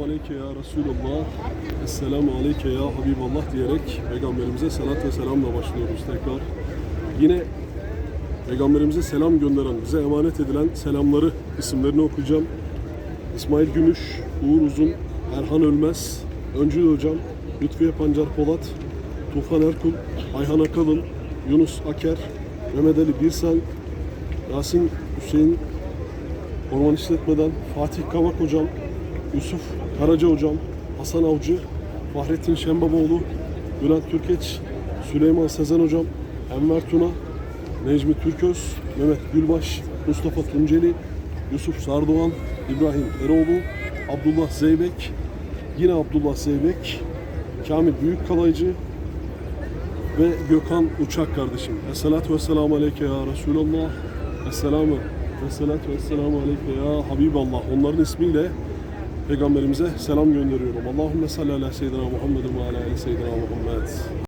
aleyke ya Resulallah, Esselamu aleyke ya Habiballah diyerek Peygamberimize selat ve selamla başlıyoruz tekrar. Yine Peygamberimize selam gönderen, bize emanet edilen selamları, isimlerini okuyacağım. İsmail Gümüş, Uğur Uzun, Erhan Ölmez, Öncül Hocam, Lütfiye Pancar Polat, Tufan Erkul, Ayhan Akalın, Yunus Aker, Mehmet Ali Birsel, Yasin Hüseyin Orman İşletmeden Fatih Kavak Hocam, Yusuf Karaca Hocam, Hasan Avcı, Fahrettin Şembaboğlu, Bülent Türkeç, Süleyman Sezen Hocam, Enver Tuna, Necmi Türköz, Mehmet Gülbaş, Mustafa Tunceli, Yusuf Sardoğan, İbrahim Eroğlu, Abdullah Zeybek, yine Abdullah Zeybek, Kamil Büyükkalaycı ve Gökhan Uçak kardeşim. Esselatu vesselamu aleyke ya Resulallah. Esselamu vessalatu vesselamu aleyke ya Habiballah. Onların ismiyle Peygamberimize selam gönderiyorum. Allahümme salli ala seyyidina Muhammedin ve ala seyyidina Muhammed.